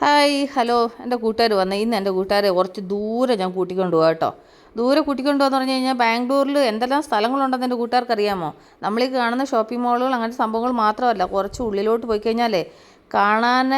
Hi hello. എന്റെ കൂട്ടുകാർ വന്നേ ഇന്ന് എന്റെ കൂട്ടുകാരെ കുറച്ച് ദൂരെ ഞാൻ കൂട്ടിക്കൊണ്ട് പോകാം കേട്ടോ. ദൂരെ കൂട്ടിക്കൊണ്ട് പോകാന്ന് പറഞ്ഞു കഴിഞ്ഞാൽ ബാംഗ്ലൂരിൽ എന്തെല്ലാം സ്ഥലങ്ങളുണ്ടെന്ന് എന്റെ കൂട്ടുകാർക്ക് അറിയാമോ? നമ്മളീ കാണുന്ന ഷോപ്പിംഗ് മാളുകൾ അങ്ങനത്തെ സംഭവങ്ങൾ മാത്രമല്ല കുറച്ച് ഉള്ളിലോട്ട് പോയി കഴിഞ്ഞാലേ കാണാൻ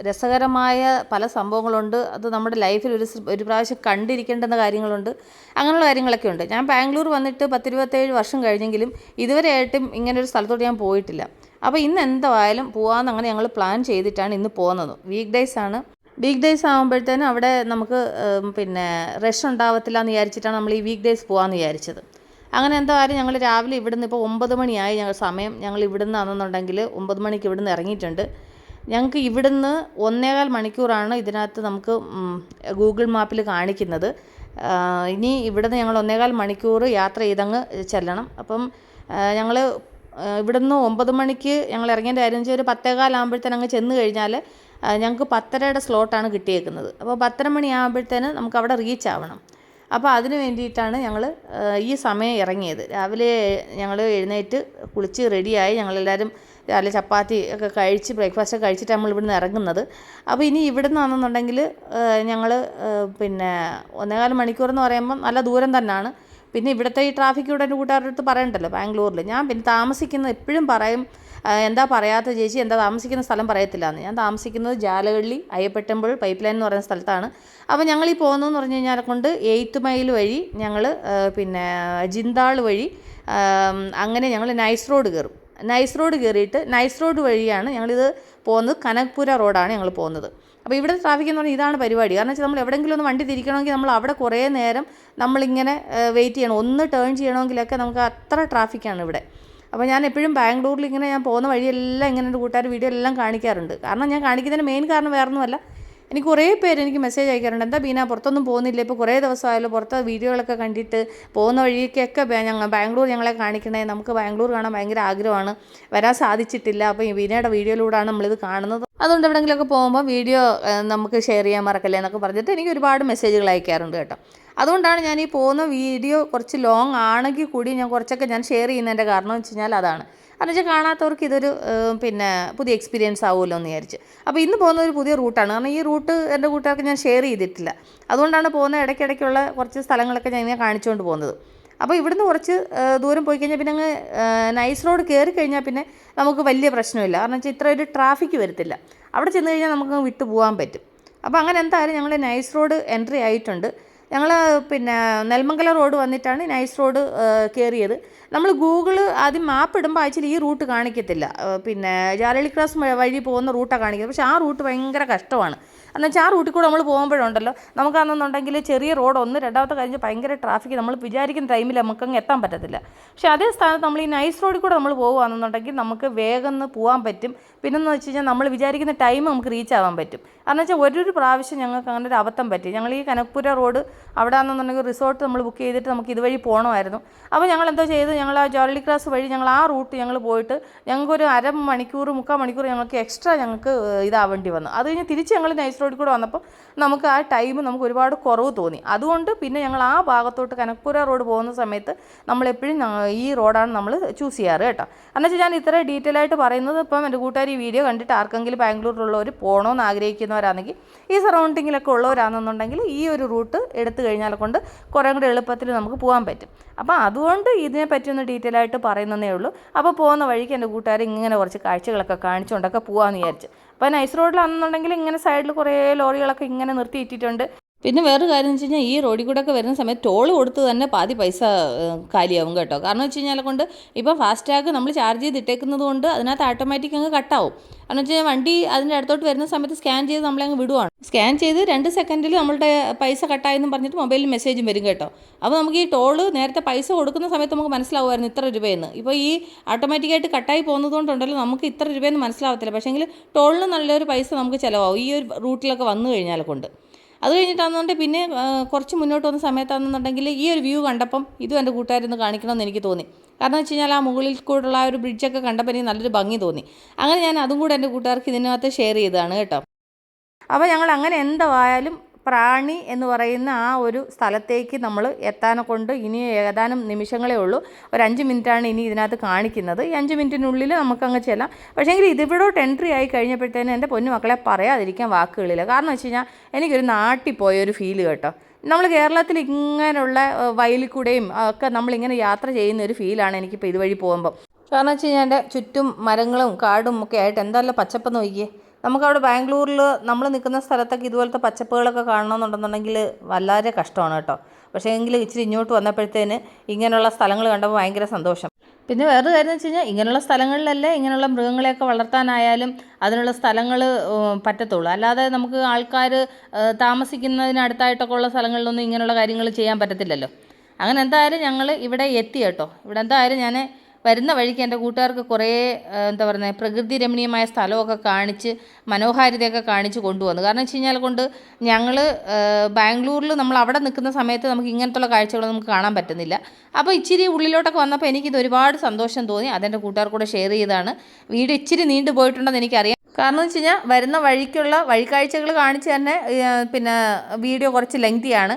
രസകരമായ പല സംഭവങ്ങളുണ്ട്. അത് നമ്മുടെ ലൈഫിൽ ഒരു ഒരു പ്രാവശ്യം കണ്ടിരിക്കേണ്ടുന്ന കാര്യങ്ങളുണ്ട്. അങ്ങനെയുള്ള കാര്യങ്ങളൊക്കെ ഉണ്ട്. ഞാൻ ബാംഗ്ലൂർ വന്നിട്ട് പത്തിരുപത്തേഴ് വർഷം കഴിഞ്ഞെങ്കിലും ഇതുവരെയായിട്ടും ഇങ്ങനെ ഒരു സ്ഥലത്തോട്ട് ഞാൻ പോയിട്ടില്ല. അപ്പോൾ ഇന്ന് എന്തായാലും പോകാമെന്ന് അങ്ങനെ ഞങ്ങൾ പ്ലാൻ ചെയ്തിട്ടാണ് ഇന്ന് പോകുന്നത് വീക്ക് ഡേയ്സ് ആണ്. വീക്ക് ഡേയ്സ് ആകുമ്പോഴത്തേനും അവിടെ നമുക്ക് പിന്നെ റഷ് ഉണ്ടാവത്തില്ല എന്ന് വിചാരിച്ചിട്ടാണ് നമ്മൾ ഈ വീക്ക് ഡേയ്സ് പോകാമെന്ന് വിചാരിച്ചത്. അങ്ങനെ എന്തായാലും ഞങ്ങൾ രാവിലെ ഇവിടുന്ന് ഇപ്പോൾ ഒമ്പത് മണിയായി ഞങ്ങൾ സമയം. ഞങ്ങൾ ഇവിടുന്ന് ആണെന്നുണ്ടെങ്കിൽ ഒമ്പത് മണിക്ക് ഇവിടുന്ന് ഇറങ്ങിയിട്ടുണ്ട്. ഞങ്ങൾക്ക് ഇവിടുന്ന് ഒന്നേകാൽ മണിക്കൂറാണ് ഇതിനകത്ത് നമുക്ക് ഗൂഗിൾ മാപ്പിൽ കാണിക്കുന്നത്. ഇനി ഇവിടുന്ന് ഞങ്ങൾ ഒന്നേകാൽ മണിക്കൂർ യാത്ര ചെയ്തങ്ങ് ചെല്ലണം. അപ്പം ഞങ്ങൾ ഇവിടുന്ന് ഒമ്പത് മണിക്ക് ഞങ്ങൾ ഇറങ്ങേണ്ട കാര്യം വെച്ചാൽ ഒരു പത്തേകാലാകുമ്പോഴത്തേനും അങ്ങ് ചെന്ന് കഴിഞ്ഞാൽ ഞങ്ങൾക്ക് പത്തരയുടെ സ്ലോട്ടാണ് കിട്ടിയേക്കുന്നത്. അപ്പോൾ പത്തര മണിയാകുമ്പോഴത്തേന് നമുക്ക് അവിടെ റീച്ച് ആവണം. അപ്പോൾ അതിന് വേണ്ടിയിട്ടാണ് ഞങ്ങൾ ഈ സമയം ഇറങ്ങിയത്. രാവിലെ ഞങ്ങൾ എഴുന്നേറ്റ് കുളിച്ച് റെഡിയായി ഞങ്ങളെല്ലാവരും രാവിലെ ചപ്പാത്തി ഒക്കെ കഴിച്ച് ബ്രേക്ക്ഫാസ്റ്റ് ഒക്കെ കഴിച്ചിട്ട് നമ്മൾ ഇവിടുന്ന് ഇറങ്ങുന്നത്. അപ്പോൾ ഇനി ഇവിടുന്ന് ആണെന്നുണ്ടെങ്കിൽ ഞങ്ങൾ പിന്നെ ഒന്നേകാൽ മണിക്കൂർ എന്ന് പറയുമ്പം നല്ല ദൂരം തന്നെയാണ്. പിന്നെ ഇവിടുത്തെ ഈ ട്രാഫിക് എന്റെ കൂട്ടുകാരുടെ അടുത്ത് പറയണ്ടല്ലോ ബാംഗ്ലൂരിൽ ഞാൻ പിന്നെ താമസിക്കുന്നത് എപ്പോഴും പറയും എന്താ പറയാത്ത ചേച്ചി എന്താ താമസിക്കുന്ന സ്ഥലം പറയത്തില്ല എന്ന് ഞാൻ താമസിക്കുന്നത് ജാലകള്ളി അയ്യപ്പെട്ടമ്പോൾ പൈപ്പ് ലൈൻ എന്ന് പറയുന്ന സ്ഥലത്താണ്. അപ്പോൾ ഞങ്ങൾ ഈ പോകുന്നതെന്ന് പറഞ്ഞു കഴിഞ്ഞാൽ കൊണ്ട് എയ്ത്ത് മൈൽ വഴി ഞങ്ങൾ പിന്നെ ജിന്താൾ വഴി അങ്ങനെ ഞങ്ങൾ നൈസ് റോഡ് കയറും. നൈസ് റോഡ് കയറിയിട്ട് നൈസ് റോഡ് വഴിയാണ് ഞങ്ങളിത് പോകുന്നത്. കനക്പുര റോഡാണ് ഞങ്ങൾ പോകുന്നത്. അപ്പോൾ ഇവിടെ ട്രാഫിക് എന്ന് പറഞ്ഞാൽ ഇതാണ് പരിപാടി. കാരണം വെച്ചാൽ നമ്മൾ എവിടെയെങ്കിലും ഒന്ന് വണ്ടി തിരിക്കണമെങ്കിൽ നമ്മൾ അവിടെ കുറേ നേരം നമ്മളിങ്ങനെ വെയിറ്റ് ചെയ്യണം. ഒന്ന് ടേൺ ചെയ്യണമെങ്കിലൊക്കെ നമുക്ക് അത്ര ട്രാഫിക്കാണ് ഇവിടെ. അപ്പോൾ ഞാൻ എപ്പോഴും ബാംഗ്ലൂരിൽ ഇങ്ങനെ ഞാൻ പോകുന്ന വഴിയെല്ലാം ഇങ്ങനെ എന്റെ കൂട്ടുകാർ വീഡിയോ എല്ലാം കാണിക്കാറുണ്ട്. കാരണം ഞാൻ കാണിക്കുന്നതിന് മെയിൻ കാരണം വേറൊന്നുമല്ല എനിക്ക് കുറേ പേര് എനിക്ക് മെസ്സേജ് അയക്കാറുണ്ട്. എന്താ ബീന പുറത്തൊന്നും പോകുന്നില്ല. ഇപ്പോൾ കുറേ ദിവസമായാലും പുറത്ത് വീഡിയോകളൊക്കെ കണ്ടിട്ട് പോകുന്ന വഴിക്കൊക്കെ ഞങ്ങൾ ബാംഗ്ലൂർ ഞങ്ങളെ കാണിക്കണേ. നമുക്ക് ബാംഗ്ലൂർ കാണാൻ ഭയങ്കര ആഗ്രഹമാണ്. വരാൻ സാധിച്ചിട്ടില്ല. അപ്പോൾ ഈ ബീനയുടെ വീഡിയോയിലൂടെയാണ് നമ്മളിത് കാണുന്നത്. അതുകൊണ്ട് എവിടെയെങ്കിലുമൊക്കെ പോകുമ്പോൾ വീഡിയോ നമുക്ക് ഷെയർ ചെയ്യാൻ മറക്കല്ലേ എന്നൊക്കെ പറഞ്ഞിട്ട് എനിക്ക് ഒരുപാട് മെസ്സേജുകൾ അയക്കാറുണ്ട് കേട്ടോ. അതുകൊണ്ടാണ് ഞാൻ ഈ പോകുന്ന വീഡിയോ കുറച്ച് ലോങ് ആണെങ്കിൽ കൂടി ഞാൻ കുറച്ചൊക്കെ ഞാൻ ഷെയർ ചെയ്യുന്നതിന്റെ കാരണം എന്ന് വെച്ച് കഴിഞ്ഞാൽ അതാണ്. കാരണം വെച്ചാൽ കാണാത്തവർക്ക് ഇതൊരു പിന്നെ പുതിയ എക്സ്പീരിയൻസ് ആവുമല്ലോ എന്ന് വിചാരിച്ച്. അപ്പോൾ ഇന്ന് പോകുന്ന ഒരു പുതിയ റൂട്ടാണ് കാരണം ഈ റൂട്ട് എന്റെ കൂട്ടുകാർക്ക് ഞാൻ ഷെയർ ചെയ്തിട്ടില്ല. അതുകൊണ്ടാണ് പോകുന്ന ഇടയ്ക്കിടയ്ക്കുള്ള കുറച്ച് സ്ഥലങ്ങളൊക്കെ ഞാൻ ഇങ്ങനെ കാണിച്ചുകൊണ്ട് പോകുന്നത്. അപ്പോൾ ഇവിടുന്ന് കുറച്ച് ദൂരം പോയി കഴിഞ്ഞാൽ പിന്നെ അങ്ങ് നൈസ് റോഡ് കയറി കഴിഞ്ഞാൽ പിന്നെ നമുക്ക് വലിയ പ്രശ്നമില്ല. കാരണം വെച്ചാൽ ഇത്ര ഒരു ട്രാഫിക് വരത്തില്ല. അവിടെ ചെന്ന് കഴിഞ്ഞാൽ നമുക്ക് വിട്ടു പോകാൻ പറ്റും. അപ്പോൾ അങ്ങനെ എന്തായാലും ഞങ്ങൾ നൈസ് റോഡ് എൻട്രി ആയിട്ടുണ്ട്. ഞങ്ങൾ പിന്നെ നെൽമംഗല റോഡ് വന്നിട്ടാണ് നൈസ് റോഡ് കയറിയത് നമ്മൾ ഗൂഗിൾ ആദ്യം മാപ്പ് ഇടുമ്പോൾ ആക്ച്വലി ഈ റൂട്ട് കാണിക്കത്തില്ല. പിന്നെ ജാലളി ക്രോസ് വഴി പോകുന്ന റൂട്ടാണ് കാണിക്കുന്നത്. പക്ഷേ ആ റൂട്ട് ഭയങ്കര കഷ്ടമാണ്. എന്ന് വെച്ചാൽ ആ റൂട്ടിൽ കൂടെ നമ്മൾ പോകുമ്പോഴുണ്ടല്ലോ. നമുക്കാണെന്നുണ്ടെങ്കിൽ ചെറിയ റോഡ് ഒന്ന് രണ്ടാമത്തെ കഴിഞ്ഞ് ഭയങ്കര ട്രാഫിക് നമ്മൾ വിചാരിക്കുന്ന ടൈമിൽ നമുക്കങ്ങ് എത്താൻ പറ്റത്തില്ല. പക്ഷേ അതേ സ്ഥാനത്ത് നമ്മൾ ഈ നൈസ് റോഡിൽ കൂടെ നമ്മൾ പോകുകയാണെന്നുണ്ടെങ്കിൽ നമുക്ക് വേഗം പോകാൻ പറ്റും. പിന്നെന്ന് വെച്ച് കഴിഞ്ഞാൽ നമ്മൾ വിചാരിക്കുന്ന ടൈം നമുക്ക് റീച്ച് ആവാൻ പറ്റും. കാരണം വെച്ചാൽ ഒരു പ്രാവശ്യം ഞങ്ങൾക്ക് അങ്ങനെ ഒരു അബദ്ധം പറ്റി. ഞങ്ങൾ ഈ കനകപുര റോഡ് അവിടെ ആണെന്നുണ്ടെങ്കിൽ റിസോർട്ട് നമ്മൾ ബുക്ക് ചെയ്തിട്ട് നമുക്ക് ഇതുവഴി പോകണമായിരുന്നു അപ്പോൾ ഞങ്ങൾ എന്തോ ചെയ്ത്? ഞങ്ങൾ ആ ജോർലി ക്രാസ് വഴി ഞങ്ങൾ ആ റൂട്ട് ഞങ്ങൾ പോയിട്ട് ഞങ്ങൾക്കൊരു അര മണിക്കൂർ മുക്കാൽ മണിക്കൂർ ഞങ്ങൾക്ക് എക്സ്ട്രാ ഞങ്ങൾക്ക് ഇതാവേണ്ടി വന്നു. അത് കഴിഞ്ഞ് തിരിച്ച് ഞങ്ങൾ നൈസ് റോഡിൽ കൂടെ വന്നപ്പോൾ നമുക്ക് ആ ടൈം നമുക്ക് ഒരുപാട് കുറവ് തോന്നി. അതുകൊണ്ട് പിന്നെ ഞങ്ങൾ ആ ഭാഗത്തോട്ട് കനകപുര റോഡ് പോകുന്ന സമയത്ത് നമ്മളെപ്പോഴും ഈ റോഡാണ് നമ്മൾ ചൂസ് ചെയ്യാറ് കേട്ടോ. എന്നുവെച്ചാൽ ഞാൻ ഇത്ര ഡീറ്റെയിൽ ആയിട്ട് പറയുന്നത് ഇപ്പം എന്റെ കൂട്ടുകാർ ഈ വീഡിയോ കണ്ടിട്ട് ആർക്കെങ്കിലും ബാംഗ്ലൂരിലുള്ളവർ പോകണമെന്ന് ആഗ്രഹിക്കുന്നവരാണെങ്കിൽ ഈ സറൗണ്ടിങ്ങിലൊക്കെ ഉള്ളവരാണെന്നുണ്ടെങ്കിൽ ഈ ഒരു റൂട്ട് എടുത്തു കഴിഞ്ഞാൽ കൊണ്ട് കുറേ കൂടെ എളുപ്പത്തിൽ നമുക്ക് പോകാൻ പറ്റും. അപ്പോൾ അതുകൊണ്ട് ഇതിനെപ്പറ്റി ഒന്ന് ഡീറ്റെയിൽ ആയിട്ട് പറയുന്നതേ ഉള്ളൂ. അപ്പോൾ പോകുന്ന വഴിക്ക് എന്റെ കൂട്ടുകാർ ഇങ്ങനെ കുറച്ച് കാഴ്ചകളൊക്കെ കാണിച്ചുകൊണ്ടൊക്കെ പോകാമെന്ന് വിചാരിച്ചു. അപ്പോൾ നൈസ് റോഡിലാണെന്നുണ്ടെങ്കിൽ ഇങ്ങനെ സൈഡിൽ കുറേ ലോറികളൊക്കെ ഇങ്ങനെ നിർത്തി ഇട്ടിട്ടുണ്ട് പിന്നെ വേറൊരു കാര്യം എന്ന് വെച്ച് കഴിഞ്ഞാൽ ഈ റോഡിൽ കൂടെ ഒക്കെ വരുന്ന സമയത്ത് ടോൾ കൊടുത്ത് തന്നെ പാതി പൈസ കാലിയാവും കേട്ടോ. കാരണം വെച്ച് കഴിഞ്ഞാൽ കൊണ്ട് ഇപ്പം ഫാസ്റ്റാഗ് നമ്മൾ ചാർജ് ചെയ്ത് ഇട്ടേക്കുന്നത് കൊണ്ട് അതിനകത്ത് ഓട്ടോമാറ്റിക് അങ്ങ് കട്ടാവും കാരണം വെച്ച് കഴിഞ്ഞാൽ വണ്ടി അതിന്റെ അടുത്തോട്ട് വരുന്ന സമയത്ത് സ്കാൻ ചെയ്ത് നമ്മളെ അങ്ങ് വിടുവാണ്. സ്കാൻ ചെയ്ത് രണ്ട് സെക്കൻഡിൽ നമ്മളുടെ പൈസ കട്ടായെന്ന് പറഞ്ഞിട്ട് മൊബൈലിൽ മെസ്സേജും വരും കേട്ടോ. അപ്പോൾ നമുക്ക് ഈ ടോൾ നേരത്തെ പൈസ കൊടുക്കുന്ന സമയത്ത് നമുക്ക് മനസ്സിലാവുമായിരുന്നു ഇത്ര രൂപയെന്ന്. ഇപ്പോൾ ഈ ഓട്ടോമാറ്റിക്കായിട്ട് കട്ടായി പോകുന്നതുകൊണ്ടുണ്ടല്ലോ നമുക്ക് ഇത്ര രൂപയെന്ന് മനസ്സിലാവത്തില്ല. പക്ഷേങ്കിൽ ടോളിന് നല്ലൊരു പൈസ നമുക്ക് ചിലവാകും. ഈ ഒരു റൂട്ടിലൊക്കെ വന്നു കഴിഞ്ഞാൽ കൊണ്ട്. അത് കഴിഞ്ഞിട്ടാണെന്നുണ്ടെങ്കിൽ പിന്നെ കുറച്ച് മുന്നോട്ട് വന്ന സമയത്താണെന്നുണ്ടെങ്കിൽ ഈ ഒരു വ്യൂ കണ്ടപ്പം ഇതും എന്റെ കൂട്ടുകാരൊന്ന് കാണിക്കണമെന്ന് എനിക്ക് തോന്നി. കാരണം വെച്ച് കഴിഞ്ഞാൽ ആ മുകളിൽ കൂടെയുള്ള ആ ഒരു ബ്രിഡ്ജൊക്കെ കണ്ടപ്പോൾ എനിക്ക് നല്ലൊരു ഭംഗി തോന്നി. അങ്ങനെ ഞാൻ അതും കൂടെ എന്റെ കൂട്ടുകാർക്ക് ഇതിനകത്ത് ഷെയർ ചെയ്തതാണ് കേട്ടോ. അപ്പോൾ ഞങ്ങൾ അങ്ങനെ എന്തായാലും പ്രാണി എന്ന് പറയുന്ന ആ ഒരു സ്ഥലത്തേക്ക് നമ്മൾ എത്താനെ കൊണ്ട് ഇനി ഏതാനും നിമിഷങ്ങളേ ഉള്ളൂ. ഒരു അഞ്ച് മിനിറ്റാണ് ഇനി ഇതിനകത്ത് കാണിക്കുന്നത്. ഈ അഞ്ച് മിനിറ്റിനുള്ളിൽ നമുക്കങ്ങ് ചെല്ലാം. പക്ഷേങ്കിൽ ഇതിവിടോട്ട് എൻട്രി ആയി കഴിഞ്ഞപ്പോഴത്തേനും എന്റെ പൊന്നു മക്കളെ പറയാതിരിക്കാൻ വാക്കുകളില്ല. കാരണം വെച്ച് കഴിഞ്ഞാൽ എനിക്കൊരു നാട്ടിൽ പോയൊരു ഫീൽ കേട്ടോ. നമ്മൾ കേരളത്തിൽ ഇങ്ങനെയുള്ള വയലിൽ കൂടെയും ഒക്കെ നമ്മളിങ്ങനെ യാത്ര ചെയ്യുന്ന ഒരു ഫീലാണ് എനിക്കിപ്പോൾ ഇതുവഴി പോകുമ്പോൾ. കാരണം വെച്ച് കഴിഞ്ഞാൽ എന്റെ ചുറ്റും മരങ്ങളും കാടും ഒക്കെ ആയിട്ട് എന്തായാലും പച്ചപ്പ് നോക്കിയേ. നമുക്കവിടെ ബാംഗ്ലൂരിൽ നമ്മൾ നിൽക്കുന്ന സ്ഥലത്തൊക്കെ ഇതുപോലത്തെ പച്ചപ്പുകളൊക്കെ കാണണമെന്നുണ്ടെന്നുണ്ടെങ്കിൽ വല്ലാതെ കഷ്ടമാണ് കേട്ടോ. പക്ഷേ എങ്കിലും ഇച്ചിരി ഇങ്ങോട്ട് വന്നപ്പോഴത്തേന് ഇങ്ങനെയുള്ള സ്ഥലങ്ങൾ കണ്ടപ്പോൾ ഭയങ്കര സന്തോഷം. പിന്നെ വേറൊരു കാര്യം വെച്ച് കഴിഞ്ഞാൽ ഇങ്ങനെയുള്ള സ്ഥലങ്ങളിലല്ലേ ഇങ്ങനെയുള്ള മൃഗങ്ങളെയൊക്കെ വളർത്താനായാലും അതിനുള്ള സ്ഥലങ്ങൾ പറ്റത്തുള്ളൂ. അല്ലാതെ നമുക്ക് ആൾക്കാർ താമസിക്കുന്നതിനടുത്തായിട്ടൊക്കെ ഉള്ള സ്ഥലങ്ങളിലൊന്നും ഇങ്ങനെയുള്ള കാര്യങ്ങൾ ചെയ്യാൻ പറ്റത്തില്ലല്ലോ. അങ്ങനെ എന്തായാലും ഞങ്ങൾ ഇവിടെ എത്തി കേട്ടോ. ഇവിടെ എന്തായാലും ഞാൻ വരുന്ന വഴിക്ക് എന്റെ കൂട്ടുകാർക്ക് കുറേ എന്താ പറയുന്നത് പ്രകൃതി രമണീയമായ സ്ഥലമൊക്കെ കാണിച്ച് മനോഹാരിതയൊക്കെ കാണിച്ച് കൊണ്ടുവന്നു. കാരണം വെച്ച് കഴിഞ്ഞാൽ കൊണ്ട് ഞങ്ങൾ ബാംഗ്ലൂരിൽ നമ്മൾ അവിടെ നിൽക്കുന്ന സമയത്ത് നമുക്ക് ഇങ്ങനത്തുള്ള കാഴ്ചകൾ നമുക്ക് കാണാൻ പറ്റുന്നില്ല. അപ്പോൾ ഇച്ചിരി ഉള്ളിലോട്ടൊക്കെ വന്നപ്പോൾ എനിക്കിത് ഒരുപാട് സന്തോഷം തോന്നി. അതെന്റെ കൂട്ടുകാർ കൂടെ ഷെയർ ചെയ്തതാണ്. വീട് ഇച്ചിരി നീണ്ടു പോയിട്ടുണ്ടെന്ന് എനിക്കറിയാം. കാരണം എന്ന് വെച്ച് കഴിഞ്ഞാൽ വരുന്ന വഴിക്കുള്ള വഴിക്കാഴ്ചകൾ കാണിച്ച് തന്നെ പിന്നെ വീഡിയോ കുറച്ച് ലെങ്തിയാണ്.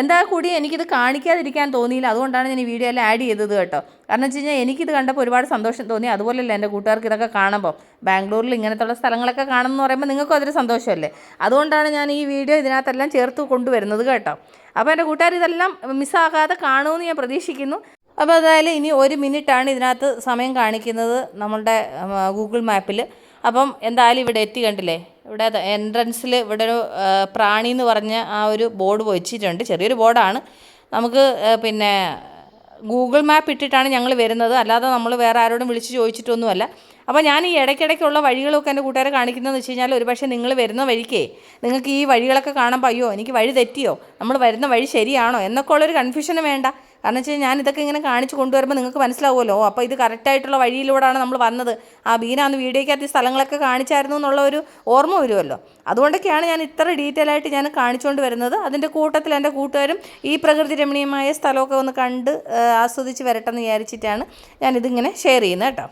എന്താ കൂടി എനിക്കിത് കാണിക്കാതിരിക്കാൻ തോന്നിയില്ല. അതുകൊണ്ടാണ് ഞാൻ ഈ വീഡിയോ എല്ലാം ആഡ് ചെയ്തത് കേട്ടോ. കാരണം വെച്ച് കഴിഞ്ഞാൽ എനിക്കിത് കണ്ടപ്പോൾ ഒരുപാട് സന്തോഷം തോന്നി. അതുപോലെയല്ല എന്റെ കൂട്ടുകാർക്ക് ഇതൊക്കെ കാണുമ്പോൾ ബാംഗ്ലൂരിൽ ഇങ്ങനത്തുള്ള സ്ഥലങ്ങളൊക്കെ കാണുമെന്ന് പറയുമ്പോൾ നിങ്ങൾക്കും അതൊരു സന്തോഷമല്ലേ? അതുകൊണ്ടാണ് ഞാൻ ഈ വീഡിയോ ഇതിനകത്തെല്ലാം ചേർത്ത് കൊണ്ടുവരുന്നത് കേട്ടോ. അപ്പോൾ എന്റെ കൂട്ടുകാർ ഇതെല്ലാം മിസ്സാകാതെ കാണുമെന്ന് ഞാൻ പ്രതീക്ഷിക്കുന്നു. അപ്പോൾ അതായാലും ഇനി ഒരു മിനിറ്റാണ് ഇതിനകത്ത് സമയം കാണിക്കുന്നത് നമ്മളുടെ ഗൂഗിൾ മാപ്പിൽ അപ്പം എന്തായാലും ഇവിടെ എത്തി കണ്ടില്ലേ? ഇവിടെ എൻട്രൻസിൽ ഇവിടെ ഒരു പ്രാണി എന്ന് പറഞ്ഞ ആ ഒരു ബോർഡ് വെച്ചിട്ടുണ്ട്. ചെറിയൊരു ബോർഡാണ് നമുക്ക് പിന്നെ ഗൂഗിൾ മാപ്പ് ഇട്ടിട്ടാണ് ഞങ്ങൾ വരുന്നത്. അല്ലാതെ നമ്മൾ വേറെ ആരോടും വിളിച്ച് ചോദിച്ചിട്ടൊന്നുമല്ല. അപ്പോൾ ഞാൻ ഈ ഇടയ്ക്കിടയ്ക്കുള്ള വഴികളൊക്കെ എന്റെ കൂട്ടുകാരെ കാണിക്കുന്നതെന്ന് വെച്ച് കഴിഞ്ഞാൽ ഒരുപക്ഷെ നിങ്ങൾ വരുന്ന വഴിക്കേ നിങ്ങൾക്ക് ഈ വഴികളൊക്കെ കാണുമ്പോൾ അയ്യോ എനിക്ക് വഴി തെറ്റിയോ? നമ്മൾ വരുന്ന വഴി ശരിയാണോ? എന്നൊക്കെ ഉള്ളൊരു കൺഫ്യൂഷന് വേണ്ട. കാരണം വെച്ച് കഴിഞ്ഞാൽ ഞാൻ ഇതൊക്കെ ഇങ്ങനെ കാണിച്ച് കൊണ്ടുവരുമ്പോൾ നിങ്ങൾക്ക് മനസ്സിലാവുമല്ലോ. അപ്പോൾ ഇത് കറക്റ്റായിട്ടുള്ള വഴിയിലൂടെയാണ് നമ്മൾ വന്നത്. ആ ബീന അന്ന് വീഡിയോയ്ക്കകത്ത് ഈ സ്ഥലങ്ങളൊക്കെ കാണിച്ചായിരുന്നു എന്നുള്ള ഒരു ഓർമ്മ വരുമല്ലോ. അതുകൊണ്ടൊക്കെയാണ് ഞാൻ ഇത്ര ഡീറ്റെയിൽ ആയിട്ട് ഞാൻ കാണിച്ചുകൊണ്ട് വരുന്നത്. അതിന്റെ കൂട്ടത്തിൽ എന്റെ കൂട്ടുകാരും ഈ പ്രകൃതി രമണീയമായ സ്ഥലമൊക്കെ ഒന്ന് കണ്ട് ആസ്വദിച്ച് വരട്ടെ എന്ന് വിചാരിച്ചിട്ടാണ് ഞാനിതിങ്ങനെ ഷെയർ ചെയ്യുന്നത് കേട്ടോ.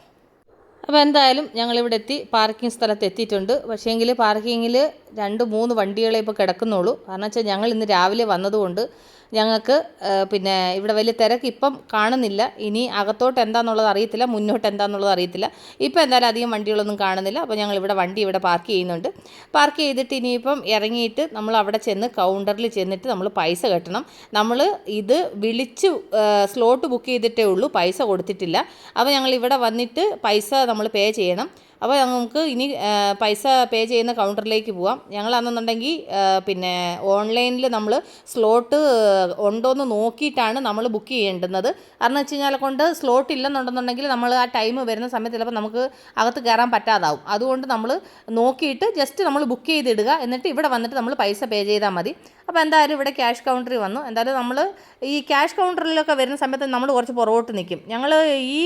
അപ്പോൾ എന്തായാലും ഞങ്ങളിവിടെ എത്തി പാർക്കിംഗ് സ്ഥലത്ത് എത്തിയിട്ടുണ്ട്. പക്ഷേങ്കിൽ പാർക്കിങ്ങിൽ രണ്ട് മൂന്ന് വണ്ടികളെ ഇപ്പോൾ കിടക്കുന്നുള്ളൂ. കാരണം വെച്ചാൽ ഞങ്ങൾ ഇന്ന് രാവിലെ വന്നതുകൊണ്ട് ഞങ്ങൾക്ക് പിന്നെ ഇവിടെ വലിയ തിരക്ക് ഇപ്പം കാണുന്നില്ല. ഇനി അകത്തോട്ട് എന്താണെന്നുള്ളത് അറിയത്തില്ല മുന്നോട്ട് എന്താണെന്നുള്ളത് അറിയത്തില്ല. ഇപ്പം എന്തായാലും അധികം വണ്ടികളൊന്നും കാണുന്നില്ല. അപ്പോൾ ഞങ്ങൾ ഇവിടെ വണ്ടി ഇവിടെ പാർക്ക് ചെയ്യുന്നുണ്ട്. പാർക്ക് ചെയ്തിട്ട് ഇനിയിപ്പം ഇറങ്ങിയിട്ട് നമ്മൾ അവിടെ ചെന്ന് കൗണ്ടറിൽ ചെന്നിട്ട് നമ്മൾ പൈസ കെട്ടണം. നമ്മൾ ഇത് വിളിച്ച് സ്ലോട്ട് ബുക്ക് ചെയ്തിട്ടേ ഉള്ളൂ. പൈസ കൊടുത്തിട്ടില്ല. അപ്പോൾ ഞങ്ങൾ ഇവിടെ വന്നിട്ട് പൈസ നമ്മൾ പേ ചെയ്യണം. അപ്പോൾ നമുക്ക് ഇനി പൈസ പേ ചെയ്യുന്ന കൗണ്ടറിലേക്ക് പോവാം. ഞങ്ങളാണെന്നുണ്ടെങ്കിൽ പിന്നെ ഓൺലൈനിൽ നമ്മൾ സ്ലോട്ട് ഉണ്ടോയെന്ന് നോക്കിയിട്ടാണ് നമ്മൾ ബുക്ക് ചെയ്യേണ്ടുന്നത്. കാരണം വെച്ച് കഴിഞ്ഞാൽ കൊണ്ട് സ്ലോട്ട് ഇല്ലെന്നുണ്ടെന്നുണ്ടെങ്കിൽ നമ്മൾ ആ ടൈം വരുന്ന സമയത്ത് ചിലപ്പോൾ നമുക്ക് അകത്ത് കയറാൻ പറ്റാതാവും. അതുകൊണ്ട് നമ്മൾ നോക്കിയിട്ട് ജസ്റ്റ് നമ്മൾ ബുക്ക് ചെയ്തിടുക. എന്നിട്ട് ഇവിടെ വന്നിട്ട് നമ്മൾ പൈസ പേ ചെയ്താൽ മതി. അപ്പോൾ എന്തായാലും ഇവിടെ ക്യാഷ് കൗണ്ടറിൽ വന്നു. എന്തായാലും നമ്മൾ ഈ ക്യാഷ് കൗണ്ടറിലൊക്കെ വരുന്ന സമയത്ത് നമ്മൾ കുറച്ച് പുറകോട്ട് നിൽക്കും ഞങ്ങൾ ഈ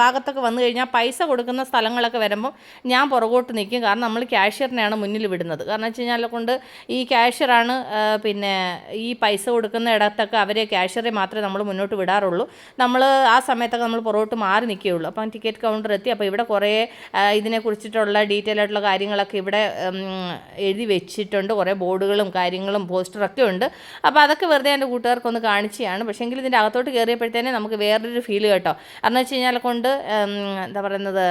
ഭാഗത്തൊക്കെ വന്നു കഴിഞ്ഞാൽ പൈസ കൊടുക്കുന്ന സ്ഥലങ്ങളൊക്കെ വരുമ്പോൾ ഞാൻ പുറകോട്ട് നിൽക്കും കാരണം നമ്മൾ ക്യാഷ്യറിനെയാണ് മുന്നിൽ വിടുന്നത്. കാരണം വെച്ച് കഴിഞ്ഞാൽ കൊണ്ട് ഈ ക്യാഷ്യറാണ് പിന്നെ ഈ പൈസ കൊടുക്കുന്ന ഇടത്തൊക്കെ അവരെ ക്യാഷ്യറെ മാത്രമേ നമ്മൾ മുന്നോട്ട് വിടാറുള്ളൂ. നമ്മൾ ആ സമയത്തൊക്കെ നമ്മൾ പുറകോട്ട് മാറി നിൽക്കുകയുള്ളൂ അപ്പം ടിക്കറ്റ് കൗണ്ടർ എത്തി. അപ്പോൾ ഇവിടെ കുറേ ഇതിനെക്കുറിച്ചിട്ടുള്ള ഡീറ്റെയിൽ ആയിട്ടുള്ള കാര്യങ്ങളൊക്കെ ഇവിടെ എഴുതി വെച്ചിട്ടുണ്ട്. കുറേ ബോർഡുകളും കാര്യങ്ങളും പോസ്റ്ററൊക്കെ ഉണ്ട്. അപ്പോൾ അതൊക്കെ വെറുതെ എന്റെ കൂട്ടുകാർക്കൊന്ന് കാണിച്ചാണ് പക്ഷേ എങ്കിലും ഇതിന്റെ അകത്തോട്ട് കയറിയപ്പോഴത്തേനെ നമുക്ക് വേറൊരു ഫീൽ കേട്ടോ. കാരണം വെച്ച് കഴിഞ്ഞാൽ കൊണ്ട് എന്താ പറയുന്നത്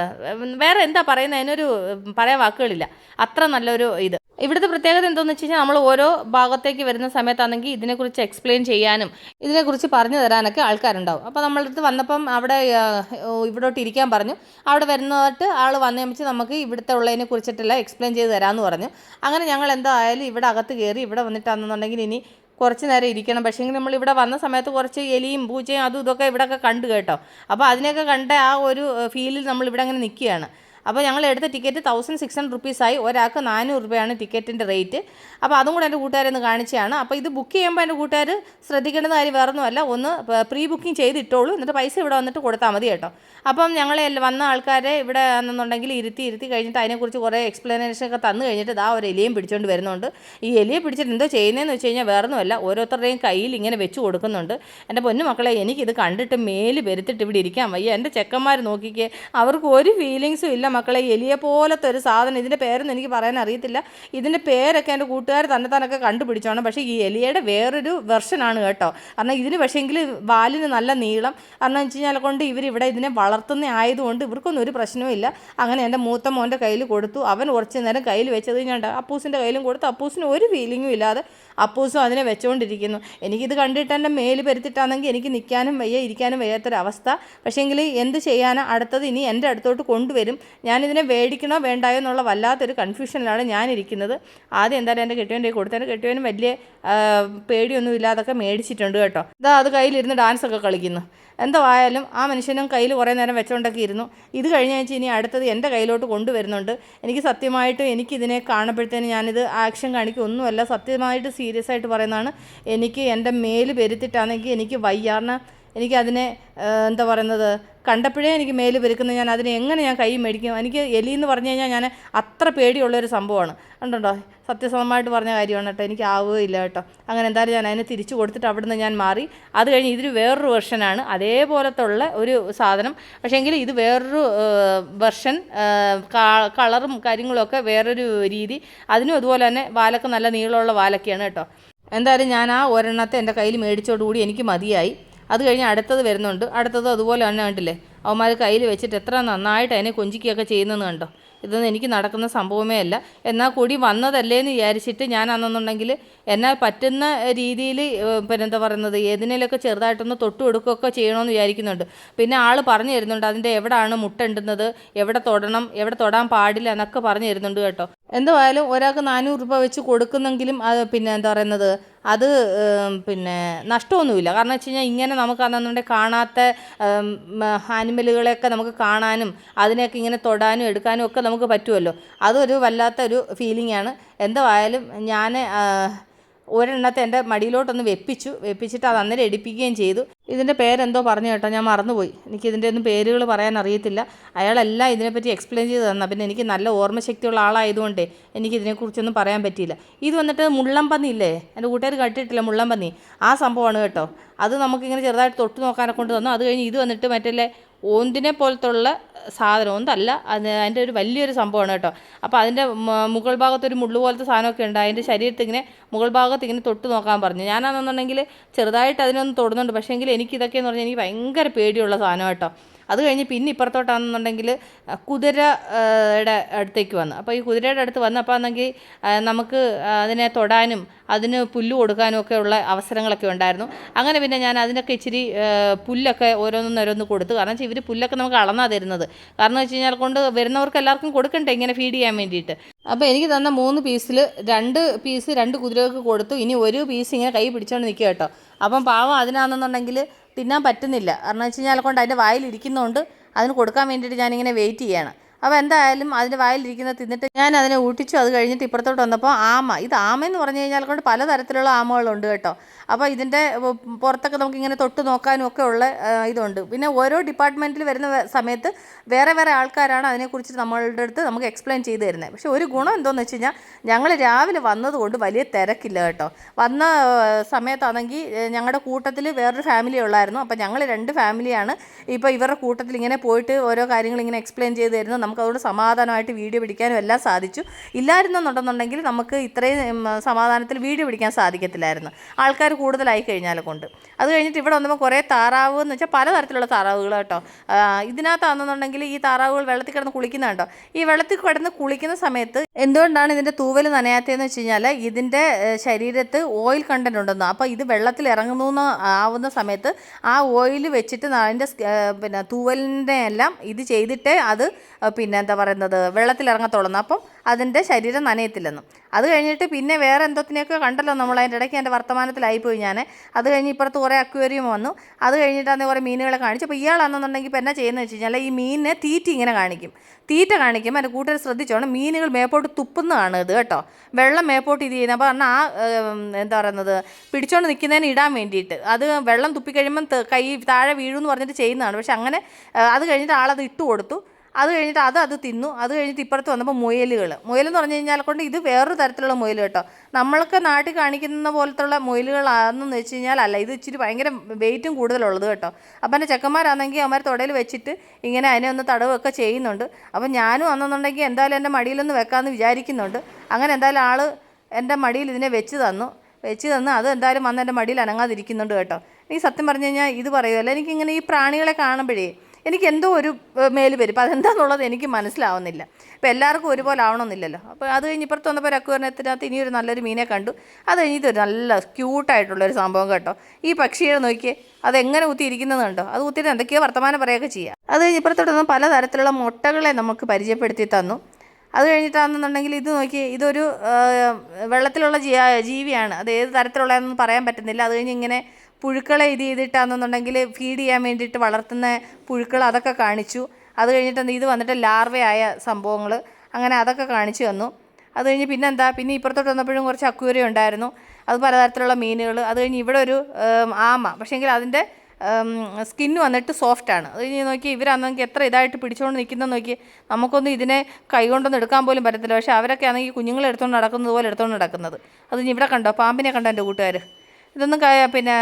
വേറെ എന്താ പറയുന്നത് അതിനൊരു പറയാൻ വാക്കുകളില്ല. അത്ര നല്ലൊരു ഇത്. ഇവിടുത്തെ പ്രത്യേകത എന്താണെന്ന് വെച്ച് കഴിഞ്ഞാൽ നമ്മൾ ഓരോ ഭാഗത്തേക്ക് വരുന്ന സമയത്താണെങ്കിൽ ഇതിനെക്കുറിച്ച് എക്സ്പ്ലെയിൻ ചെയ്യാനും ഇതിനെക്കുറിച്ച് പറഞ്ഞു തരാനൊക്കെ ആൾക്കാരുണ്ടാവും. അപ്പോൾ നമ്മളടുത്ത് വന്നപ്പം അവിടെ ഇവിടോട്ട് ഇരിക്കാൻ പറഞ്ഞു. അവിടെ വരുന്നതായിട്ട് ആൾ വന്നു വെച്ച് നമുക്ക് ഇവിടുത്തെ ഉള്ളതിനെ കുറിച്ചിട്ടെല്ലാം എക്സ്പ്ലെയിൻ ചെയ്ത് തരാമെന്ന് പറഞ്ഞു. അങ്ങനെ ഞങ്ങൾ എന്തായാലും ഇവിടെ അകത്ത് കയറി ഇവിടെ വന്നിട്ടാണെന്നുണ്ടെങ്കിൽ ഇനി കുറച്ച് നേരം ഇരിക്കണം. പക്ഷേ നമ്മൾ ഇവിടെ വന്ന സമയത്ത് കുറച്ച് എലിയും പൂച്ചയും അതും ഇതൊക്കെ ഇവിടെയൊക്കെ കണ്ടു കേട്ടോ. അപ്പോൾ അതിനെയൊക്കെ കണ്ട ആ ഒരു ഫീലിൽ നമ്മൾ ഇവിടെ അങ്ങനെ നിൽക്കുകയാണ്. അപ്പോൾ ഞങ്ങൾ എടുത്ത ടിക്കറ്റ് തൗസൻഡ് സിക്സ് ഹൺഡ്രഡ് റുപ്പീസായി ഒരാൾക്ക് നാനൂറ് രൂപയാണ് ടിക്കറ്റിന്റെ റേറ്റ്. അപ്പോൾ അതും കൂടെ എന്റെ കൂട്ടുകാരെന്ന് കാണിച്ചതാണ്. അപ്പോൾ ഇത് ബുക്ക് ചെയ്യുമ്പോൾ എന്റെ കൂട്ടുകാർ ശ്രദ്ധിക്കേണ്ട കാര്യം വേറൊന്നുമല്ല. ഒന്ന് പ്രീ ബുക്കിംഗ് ചെയ്തിട്ടോളൂ. എന്നിട്ട് പൈസ ഇവിടെ വന്നിട്ട് കൊടുത്താൽ മതി കേട്ടോ. അപ്പം ഞങ്ങളെ വന്ന ആൾക്കാരെ ഇവിടെ എന്നുണ്ടെങ്കിൽ ഇരുത്തി ഇരുത്തി കഴിഞ്ഞിട്ട് അതിനെക്കുറിച്ച് കുറേ എക്സ്പ്ലനേഷൻ ഒക്കെ തന്നു കഴിഞ്ഞിട്ട് ഇതാ ഒരു എലിയും പിടിച്ചുകൊണ്ട് വരുന്നുണ്ട്. ഈ എലിയെ പിടിച്ചിട്ട് എന്തോ ചെയ്യുന്നതെന്ന് വെച്ച് കഴിഞ്ഞാൽ വേറൊന്നുമല്ല. ഓരോരുത്തരുടെയും കയ്യിൽ ഇങ്ങനെ വെച്ച് കൊടുക്കുന്നുണ്ട്. എന്റെ പൊന്നു മക്കളെ എനിക്കിത് കണ്ടിട്ട് മേൽ വരുത്തിട്ട് ഇവിടെ ഇരിക്കാൻ വയ്യ. എന്റെ ചെക്കന്മാർ നോക്കിക്കേ അവർക്ക് ഒരു ഫീലിങ്സും ഇല്ല. മക്കളെ എലിയെ പോലത്തെ ഒരു സാധനം. ഇതിന്റെ പേരൊന്നും എനിക്ക് പറയാൻ അറിയത്തില്ല. ഇതിന്റെ പേരൊക്കെ എന്റെ കൂട്ടുകാർ തന്നെ തന്നൊക്കെ കണ്ടുപിടിച്ചോണം പക്ഷേ ഈ എലിയുടെ വേറൊരു വെർഷനാണ് കേട്ടോ. കാരണം ഇതിന് പക്ഷേങ്കിൽ വാലിന് നല്ല നീളം. കാരണം വെച്ച് കഴിഞ്ഞാൽ കൊണ്ട് ഇവരിവിടെ ഇതിനെ വളർത്തുന്ന ആയതുകൊണ്ട് ഇവർക്കൊന്നും ഒരു പ്രശ്നവുമില്ല അങ്ങനെ എന്റെ മൂത്ത മോന്റെ കയ്യിൽ കൊടുത്തു. അവൻ കുറച്ച് നേരം കയ്യിൽ വെച്ചത് കഴിഞ്ഞാൽ അപ്പൂസിന്റെ കയ്യിലും കൊടുത്തു. അപ്പൂസിന് ഒരു ഫീലിങ്ങും ഇല്ലാതെ അപ്പൂസും അതിനെ വെച്ചുകൊണ്ടിരിക്കുന്നു എനിക്കിത് കണ്ടിട്ട് എന്റെ മേൽ പെരുത്തിട്ടാണെങ്കിൽ എനിക്ക് നിൽക്കാനും വയ്യ ഇരിക്കാനും വയ്യാത്തൊരവസ്ഥ. പക്ഷേങ്കിൽ എന്ത് ചെയ്യാനാണ് അടുത്തത് ഇനി എന്റെ അടുത്തോട്ട് കൊണ്ടുവരും. ഞാനിതിനെ മേടിക്കണോ വേണ്ടായോ എന്നുള്ള വല്ലാത്തൊരു കൺഫ്യൂഷനിലാണ് ഞാനിരിക്കുന്നത്. ആദ്യം എന്തായാലും എന്റെ കെട്ടിയവന്റെ കൊടുത്തതിന് കെട്ടിയവനും വലിയ പേടിയൊന്നും ഇല്ലാതൊക്കെ മേടിച്ചിട്ടുണ്ട് കേട്ടോ. ഇതാ അത് കയ്യിലിരുന്ന് ഡാൻസൊക്കെ കളിക്കുന്നു. എന്തോ ആയാലും ആ മനുഷ്യനും കയ്യിൽ കുറേ നേരം വെച്ചുകൊണ്ടൊക്കെ ഇരുന്നു. ഇത് കഴിഞ്ഞ ഇനി അടുത്തത് എന്റെ കയ്യിലോട്ട് കൊണ്ടുവരുന്നുണ്ട്. എനിക്ക് സത്യമായിട്ടും എനിക്കിതിനെ കാണുമ്പോഴത്തേന് ഞാനിത് ആക്ഷൻ കാണിക്കൊന്നുമല്ല. സത്യമായിട്ട് സീരിയസ് ആയിട്ട് പറയുന്നതാണ്. എനിക്ക് എന്റെ മേൽ പെരുത്തിട്ടാണെങ്കിൽ എനിക്ക് വയ്യാറിന് എനിക്കതിനെ എന്താ പറയുന്നത് കണ്ടപ്പോഴേ എനിക്ക് മേൽ പെരുക്കുന്നത് ഞാൻ അതിനെ എങ്ങനെ ഞാൻ കൈ മേടിക്കും? എനിക്ക് എലി എന്ന് പറഞ്ഞു കഴിഞ്ഞാൽ ഞാൻ അത്ര പേടിയുള്ളൊരു സംഭവമാണ്. ഉണ്ടോ സത്യസന്ധമായിട്ട് പറഞ്ഞ കാര്യമാണ് കേട്ടോ. എനിക്ക് ആവുകയില്ല കേട്ടോ. അങ്ങനെ എന്തായാലും ഞാൻ അതിനെ തിരിച്ചു കൊടുത്തിട്ട് അവിടുന്ന് ഞാൻ മാറി. അത് കഴിഞ്ഞ് ഇതിന് വേറൊരു വെർഷനാണ് അതേപോലത്തെ ഉള്ള ഒരു സാധനം. പക്ഷേങ്കിൽ ഇത് വേറൊരു വെർഷൻ കളറും കാര്യങ്ങളൊക്കെ വേറൊരു രീതി. അതിനും അതുപോലെ തന്നെ വാലൊക്കെ നല്ല നീളമുള്ള വാലൊക്കെയാണ് കേട്ടോ. എന്തായാലും ഞാൻ ആ ഒരെണ്ണത്തെ എന്റെ കയ്യിൽ മേടിച്ചോടുകൂടി എനിക്ക് മതിയായി. അത് കഴിഞ്ഞ് അടുത്തത് വരുന്നുണ്ട്. അടുത്തത് അതുപോലെ തന്നെ കണ്ടില്ലേ? അവന്മാർ കയ്യിൽ വെച്ചിട്ട് എത്ര നന്നായിട്ട് അതിനെ കൊഞ്ചിക്കുകയൊക്കെ ചെയ്യുന്നതെന്ന് കണ്ടോ? ഇതൊന്നും എനിക്ക് നടക്കുന്ന സംഭവമേ അല്ല. എന്നാൽ കൂടി വന്നതല്ലേ എന്ന് വിചാരിച്ചിട്ട് ഞാൻ അന്നെന്നുണ്ടെങ്കിൽ എന്നാൽ പറ്റുന്ന രീതിയിൽ പിന്നെ എന്താ പറയുന്നത് ഏതിനേലൊക്കെ ചെറുതായിട്ടൊന്ന് തൊട്ടു കൊടുക്കുകയൊക്കെ ചെയ്യണമെന്ന് വിചാരിക്കുന്നുണ്ട്. പിന്നെ ആൾ പറഞ്ഞു തരുന്നുണ്ട് അതിന്റെ എവിടെയാണ് മുട്ടുണ്ടുന്നത് എവിടെ തൊടണം എവിടെ തൊടാൻ പാടില്ല എന്നൊക്കെ പറഞ്ഞു തരുന്നുണ്ട് കേട്ടോ. എന്തായാലും ഒരാൾക്ക് നാനൂറ് രൂപ വെച്ച് കൊടുക്കുന്നെങ്കിലും അത് പിന്നെ എന്താ പറയുന്നത് അത് പിന്നെ നഷ്ടമൊന്നുമില്ല. കാരണം വെച്ച് കഴിഞ്ഞാൽ ഇങ്ങനെ നമുക്ക് അന്നെന്നുണ്ടെങ്കിൽ കാണാത്ത ആനിമലുകളെയൊക്കെ നമുക്ക് കാണാനും അതിനെയൊക്കെ ഇങ്ങനെ തൊടാനും എടുക്കാനും ഒക്കെ നമുക്ക് പറ്റുമല്ലോ. അതൊരു വല്ലാത്ത ഒരു ഫീലിംഗ് ആണ്. എന്തായാലും ഞാൻ ഒരെണ്ണത്തെ എന്റെ മടിയിലോട്ടൊന്ന് വെപ്പിച്ചു. വെപ്പിച്ചിട്ട് അത് അന്നേരം എടുപ്പിക്കുകയും ചെയ്തു. ഇതിന്റെ പേരെന്തോ പറഞ്ഞു കേട്ടോ ഞാൻ മറന്നുപോയി. എനിക്ക് ഇതിന്റെ ഒന്നും പേരുകൾ പറയാൻ അറിയത്തില്ല. അയാളെല്ലാം ഇതിനെപ്പറ്റി എക്സ്പ്ലെയിൻ ചെയ്ത് തന്ന. പിന്നെ എനിക്ക് നല്ല ഓർമ്മശക്തിയുള്ള ആളായതുകൊണ്ടേ എനിക്ക് ഇതിനെക്കുറിച്ചൊന്നും പറയാൻ പറ്റിയില്ല. ഇത് വന്നിട്ട് മുള്ളംപന്നി ഇല്ലേ എന്റെ കൂട്ടുകാർ കണ്ടിട്ടില്ല മുള്ളംപന്നി? ആ സംഭവമാണ് കേട്ടോ. അത് നമുക്കിങ്ങനെ ചെറുതായിട്ട് തൊട്ട് നോക്കാനെ കൊണ്ട് തന്നു. അത് കഴിഞ്ഞ് ഇത് വന്നിട്ട് മറ്റേ ഓന്തിനെ പോലത്തുള്ള സാധനം. ഒന്നല്ല അത് അതിന്റെ ഒരു വലിയൊരു സംഭവമാണ് കേട്ടോ. അപ്പോൾ അതിന്റെ മുകൾ ഭാഗത്ത് ഒരു മുള്ളു പോലത്തെ സാധനമൊക്കെ ഉണ്ട്. അതിന്റെ ശരീരത്തിൽ ഇങ്ങനെ മുകൾ ഭാഗത്ത് ഇങ്ങനെ തൊട്ട് നോക്കാൻ പറഞ്ഞു. ഞാനാണെന്നുണ്ടെങ്കിൽ ചെറുതായിട്ട് അതിനൊന്ന് തൊടുന്നുണ്ട്. പക്ഷേ എങ്കിൽ എനിക്കിതൊക്കെയെന്ന് പറഞ്ഞാൽ എനിക്ക് ഭയങ്കര പേടിയുള്ള സാധനം കേട്ടോ. അത് കഴിഞ്ഞ് പിന്നെ ഇപ്പുറത്തോട്ടാണെന്നുണ്ടെങ്കിൽ കുതിരയുടെ കുതിര അടുത്തേക്ക് വന്നു. അപ്പോൾ ഈ കുതിരയുടെ അടുത്ത് വന്നപ്പോൾ ആണെങ്കിൽ നമുക്ക് അതിനെ തൊടാനും അതിന് പുല്ല് കൊടുക്കാനും ഒക്കെ ഉള്ള അവസരങ്ങളൊക്കെ ഉണ്ടായിരുന്നു. അങ്ങനെ പിന്നെ ഞാൻ അതിനൊക്കെ ഇച്ചിരി പുല്ലൊക്കെ പുല്ലൊക്കെ ഓരോന്നോരോന്ന് കൊടുത്തു. കാരണം വെച്ചാൽ ഇവർ പുല്ലൊക്കെ നമുക്ക് അളന്നാ തരുന്നത്. കാരണം വെച്ച് കഴിഞ്ഞാൽ കൊണ്ട് വരുന്നവർക്ക് എല്ലാവർക്കും കൊടുക്കണ്ടേ ഇങ്ങനെ ഫീഡ് ചെയ്യാൻ വേണ്ടിയിട്ട്? അപ്പോൾ എനിക്ക് തന്ന മൂന്ന് പീസിൽ രണ്ട് പീസ് രണ്ട് കുതിരകൾക്ക് കൊടുത്തു. ഇനി ഒരു പീസ് ഇങ്ങനെ കൈ പിടിച്ചുകൊണ്ട് നിൽക്കുക കേട്ടോ. അപ്പം പാവം അതിനാണെന്നുണ്ടെങ്കിൽ തിന്നാൻ പറ്റുന്നില്ല. കാരണം വെച്ച് കഴിഞ്ഞാൽ കൊണ്ട് അതിന്റെ വായിലിരിക്കുന്നതുകൊണ്ട് അതിന് കൊടുക്കാൻ വേണ്ടിയിട്ട് ഞാനിങ്ങനെ വെയിറ്റ് ചെയ്യുകയാണ് അപ്പോൾ എന്തായാലും അതിന്റെ വായിലിരിക്കുന്ന തിന്നിട്ട് ഞാൻ അതിനെ ഊട്ടിച്ചു. അത് കഴിഞ്ഞിട്ട് ഇപ്പുറത്തോട്ട് വന്നപ്പോൾ ആമ. ഇത് ആമ എന്ന് പറഞ്ഞു കഴിഞ്ഞാൽ കൊണ്ട് പലതരത്തിലുള്ള ആമകളുണ്ട് കേട്ടോ. അപ്പോൾ ഇതിന്റെ പുറത്തൊക്കെ നമുക്കിങ്ങനെ തൊട്ട് നോക്കാനും ഒക്കെ ഉള്ള ഇതുണ്ട്. പിന്നെ ഓരോ ഡിപ്പാർട്ട്മെന്റിൽ വരുന്ന സമയത്ത് വേറെ വേറെ ആൾക്കാരാണ് അതിനെക്കുറിച്ച് നമ്മളുടെ അടുത്ത് നമുക്ക് എക്സ്പ്ലെയിൻ ചെയ്ത് തരുന്നത്. പക്ഷേ ഒരു ഗുണം എന്തോന്ന് വെച്ച് കഴിഞ്ഞാൽ ഞങ്ങൾ രാവിലെ വന്നതുകൊണ്ട് വലിയ തിരക്കില്ല കേട്ടോ. വന്ന സമയത്താണെങ്കിൽ ഞങ്ങളുടെ കൂട്ടത്തിൽ വേറൊരു ഫാമിലി ഉള്ളായിരുന്നു. അപ്പോൾ ഞങ്ങൾ രണ്ട് ഫാമിലിയാണ് ഇപ്പോൾ ഇവരുടെ കൂട്ടത്തിൽ ഇങ്ങനെ പോയിട്ട് ഓരോ കാര്യങ്ങൾ ഇങ്ങനെ എക്സ്പ്ലെയിൻ ചെയ്ത് തരുന്നു നമുക്ക് അതുകൊണ്ട് സമാധാനമായിട്ട് വീഡിയോ പിടിക്കാനും എല്ലാം സാധിച്ചു. ഇല്ലായിരുന്നെന്നുണ്ടെന്നുണ്ടെങ്കിൽ നമുക്ക് ഇത്രയും സമാധാനത്തിൽ വീഡിയോ പിടിക്കാൻ സാധിക്കത്തില്ലായിരുന്നു. ആൾക്കാർ കൂടുതലായി കഴിഞ്ഞാൽ കൊണ്ട്. അത് കഴിഞ്ഞിട്ട് ഇവിടെ വന്നപ്പോൾ കുറേ താറാവ് എന്ന് വെച്ചാൽ പലതരത്തിലുള്ള താറാവുകൾ കേട്ടോ. ഇതിനകത്താണെന്നുണ്ടെങ്കിൽ ഈ താറാവുകൾ വെള്ളത്തിൽ കിടന്ന് കുളിക്കുന്ന കേട്ടോ ഈ വെള്ളത്തിൽ കിടന്ന് കുളിക്കുന്ന സമയത്ത് എന്തുകൊണ്ടാണ് ഇതിന്റെ തൂവൽ നനയാത്തതെന്ന് വെച്ച് കഴിഞ്ഞാൽ ഇതിന്റെ ശരീരത്ത് ഓയിൽ കണ്ടന്റ് ഉണ്ടെന്ന്. അപ്പോൾ ഇത് വെള്ളത്തിൽ ഇറങ്ങുന്നു ആവുന്ന സമയത്ത് ആ ഓയിൽ വെച്ചിട്ട് അതിന്റെ പിന്നെ തൂവലിന്റെ എല്ലാം ഇത് ചെയ്തിട്ട് അത് പിന്നെ എന്താ പറയുന്നത് വെള്ളത്തിൽ ഇറങ്ങത്തുള്ളൂ. അപ്പം അതിന്റെ ശരീരം നനയത്തില്ലെന്നും. അത് കഴിഞ്ഞിട്ട് പിന്നെ വേറെ എന്തോത്തിനെയൊക്കെ കണ്ടല്ലോ നമ്മൾ അതിന്റെ ഇടയ്ക്ക് എന്റെ വർത്തമാനത്തിലായിപ്പോയി ഞാൻ. അത് കഴിഞ്ഞ് ഇപ്പുറത്ത് കുറേ അക്വേറിയം വന്നു. അത് കഴിഞ്ഞിട്ടാണ് കുറേ മീനുകളെ കാണിച്ചു. അപ്പോൾ ഇയാളാണെന്നുണ്ടെങ്കിൽ ഇപ്പം എന്നാ ചെയ്യുന്നത് വെച്ച് കഴിഞ്ഞാൽ ഈ മീനിനെ തീറ്റ ഇങ്ങനെ കാണിക്കും. തീറ്റ കാണിക്കുമ്പോൾ എന്റെ കൂട്ടുകാർ ശ്രദ്ധിച്ചോണം. മീനുകൾ മേപ്പോട്ട് തുപ്പുന്നതാണ് ഇത് കേട്ടോ. വെള്ളം മേപ്പോട്ട് ഇത് ചെയ്യുന്നത്. അപ്പോൾ പറഞ്ഞാൽ ആ എന്താ പറയുന്നത് പിടിച്ചോണ്ട് നിൽക്കുന്നതിന് ഇടാൻ വേണ്ടിയിട്ട്. അത് വെള്ളം തുപ്പിക്കഴിയുമ്പം കൈ താഴെ വീഴുമെന്ന് പറഞ്ഞിട്ട് ചെയ്യുന്നതാണ്. പക്ഷെ അങ്ങനെ അത് കഴിഞ്ഞിട്ട് ആളത് ഇട്ട് കൊടുത്തു. അത് കഴിഞ്ഞിട്ട് അത് അത് തിന്നു. അത് കഴിഞ്ഞിട്ട് ഇപ്പുറത്ത് വന്നപ്പോൾ മുയലുകൾ മുയലെന്ന് പറഞ്ഞു കഴിഞ്ഞാൽ കൊണ്ട് ഇത് വേറൊരു തരത്തിലുള്ള മുയൽ കേട്ടോ. നമ്മൾക്ക് നാട്ടിൽ കാണിക്കുന്ന പോലത്തുള്ള മുയലുകളാണെന്ന് വെച്ച് കഴിഞ്ഞാൽ അല്ല ഇത് ഇച്ചിരി ഭയങ്കര വെയിറ്റും കൂടുതലുള്ളത് കേട്ടോ. അപ്പം എന്റെ ചെക്കന്മാരാണെങ്കിൽ അവന്മാർ തുടയിൽ വെച്ചിട്ട് ഇങ്ങനെ അതിനെ ഒന്ന് തടവൊക്കെ ചെയ്യുന്നുണ്ട്. അപ്പം ഞാനും അന്നെന്നുണ്ടെങ്കിൽ എന്തായാലും എന്റെ മടിയിലൊന്ന് വെക്കാമെന്ന് വിചാരിക്കുന്നുണ്ട്. അങ്ങനെ എന്തായാലും ആൾ എന്റെ മടിയിൽ ഇതിനെ വെച്ച് തന്നു. വെച്ച് തന്ന് അത് എന്തായാലും വന്ന് എന്റെ മടിയിൽ അനങ്ങാതിരിക്കുന്നുണ്ട് കേട്ടോ. എനിക്ക് സത്യം പറഞ്ഞു കഴിഞ്ഞാൽ ഇത് പറയുമല്ലോ എനിക്കിങ്ങനെ ഈ പ്രാണികളെ കാണുമ്പോഴേ എനിക്ക് എന്തോ ഒരു മേൽ വരും. അതെന്താണെന്നുള്ളത് എനിക്ക് മനസ്സിലാവുന്നില്ല. അപ്പോൾ എല്ലാവർക്കും ഒരുപോലെ ആവണമെന്നില്ലല്ലോ. അപ്പോൾ അത് കഴിഞ്ഞ് ഇപ്പുറത്ത് വന്നപ്പോൾ അക്കുവരണത്തിനകത്ത് ഇനിയൊരു നല്ലൊരു മീനെ കണ്ടു. അത് കഴിഞ്ഞിട്ട് ഒരു നല്ല ക്യൂട്ടായിട്ടുള്ളൊരു സംഭവം കേട്ടോ. ഈ പക്ഷിയെ നോക്കിയേ അതെങ്ങനെ കുത്തിയിരിക്കുന്നത് കണ്ടോ? അത് കുത്തിയിട്ട് എന്തൊക്കെയോ വർത്തമാനം പറയുകയൊക്കെ ചെയ്യാം. അത് കഴിഞ്ഞ് ഇപ്പുറത്തോട്ട് പലതരത്തിലുള്ള മുട്ടകളെ നമുക്ക് പരിചയപ്പെടുത്തി തന്നു. അത് കഴിഞ്ഞിട്ടാണെന്നുണ്ടെങ്കിൽ ഇത് നോക്കി ഇതൊരു വെള്ളത്തിലുള്ള ജീവിയാണ്. അത് ഏത് തരത്തിലുള്ളതെന്ന് പറയാൻ പറ്റുന്നില്ല. അത് കഴിഞ്ഞ് ഇങ്ങനെ പുഴുക്കളെ ഇത് ചെയ്തിട്ടാണെന്നുണ്ടെങ്കിൽ ഫീഡ് ചെയ്യാൻ വേണ്ടിയിട്ട് വളർത്തുന്ന പുഴുക്കൾ അതൊക്കെ കാണിച്ചു. അത് കഴിഞ്ഞിട്ട് ഇത് വന്നിട്ട് ലാർവയായ സംഭവങ്ങൾ അങ്ങനെ അതൊക്കെ കാണിച്ചു തന്നു. അത് കഴിഞ്ഞ് പിന്നെന്താ? പിന്നെ ഇപ്പുറത്തോട്ട് വന്നപ്പോഴും കുറച്ച് അക്വേറിയം ഉണ്ടായിരുന്നു. അത് പലതരത്തിലുള്ള മീനുകൾ. അത് കഴിഞ്ഞ് ഇവിടെ ഒരു ആമ. പക്ഷേങ്കിൽ അതിന്റെ സ്കിന്ന് വന്നിട്ട് സോഫ്റ്റ് ആണ്. അത് കഴിഞ്ഞ് നോക്കി ഇവരാണെങ്കിൽ എത്ര ഇതായിട്ട് പിടിച്ചുകൊണ്ട് നിൽക്കുന്നത് നോക്കി. നമുക്കൊന്നും ഇതിനെ കൈകൊണ്ടൊന്നും എടുക്കാൻ പോലും പറ്റത്തില്ല. പക്ഷേ അവരൊക്കെ ആണെങ്കിൽ കുഞ്ഞുങ്ങളെ എടുത്തുകൊണ്ട് നടക്കുന്നത് പോലെ എടുത്തുകൊണ്ട് നടക്കുന്നത്. അത് ഇവിടെ കണ്ടോ? പാമ്പിനെ കണ്ടോ എന്റെ കൂട്ടുകാർ ഇതൊന്നും പിന്നെ